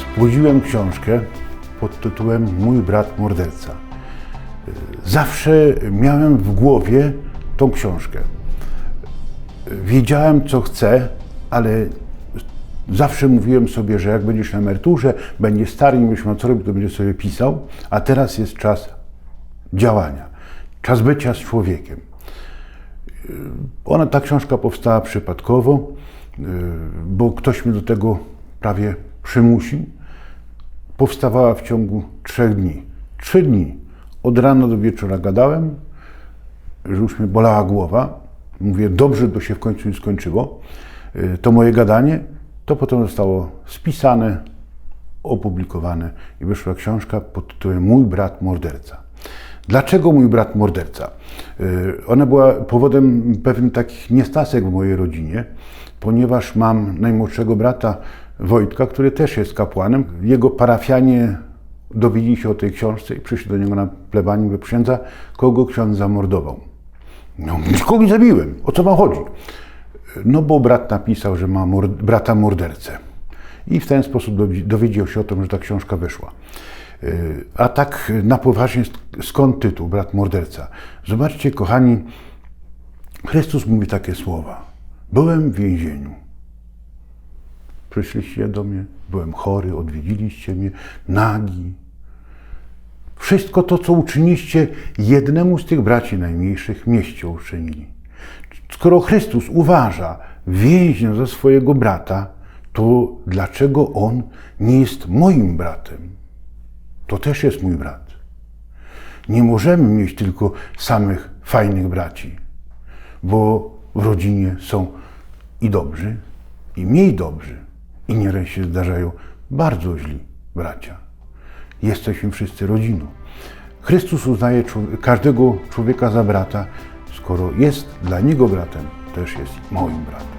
Spłodziłem książkę pod tytułem Mój brat morderca. Zawsze miałem w głowie tą książkę. Wiedziałem, co chcę, ale zawsze mówiłem sobie, że jak będziesz na emeryturze, będzie stary, nie będziesz miał co robić, to będziesz sobie pisał, a teraz jest czas działania, czas bycia z człowiekiem. Ona, ta książka powstała przypadkowo, yy, bo ktoś mnie do tego prawie przymusił. Powstawała w ciągu trzech dni. Trzy dni. Od rana do wieczora gadałem, że już mnie bolała głowa. Mówię, dobrze to się w końcu nie skończyło. Yy, To moje gadanie, to potem zostało spisane, opublikowane i wyszła książka pod tytułem Mój brat morderca. Dlaczego mój brat morderca? Yy, Ona była powodem pewnych takich niestasek w mojej rodzinie, ponieważ mam najmłodszego brata Wojtka, który też jest kapłanem. Jego parafianie dowiedzieli się o tej książce i przyszli do niego na plebanii, by księdza, kogo ksiądz zamordował. No, nikogo nie zabiłem. O co wam chodzi? No bo brat napisał, że ma mord- brata mordercę. I w ten sposób dowi- dowiedział się o tym, że ta książka wyszła. A tak na poważnie, sk- skąd tytuł Brat Morderca? Zobaczcie, kochani, Chrystus mówi takie słowa. Byłem w więzieniu. Przyszliście do mnie, byłem chory, odwiedziliście mnie, nagi. Wszystko to, co uczyniliście jednemu z tych braci najmniejszych, mieście uczynili. Skoro Chrystus uważa więźnia za swojego brata, to dlaczego on nie jest moim bratem? To też jest mój brat. Nie możemy mieć tylko samych fajnych braci, bo w rodzinie są i dobrzy, i mniej dobrzy, i nieraz się zdarzają bardzo źli bracia. Jesteśmy wszyscy rodziną. Chrystus uznaje każdego człowieka za brata, skoro jest dla niego bratem, też jest moim bratem.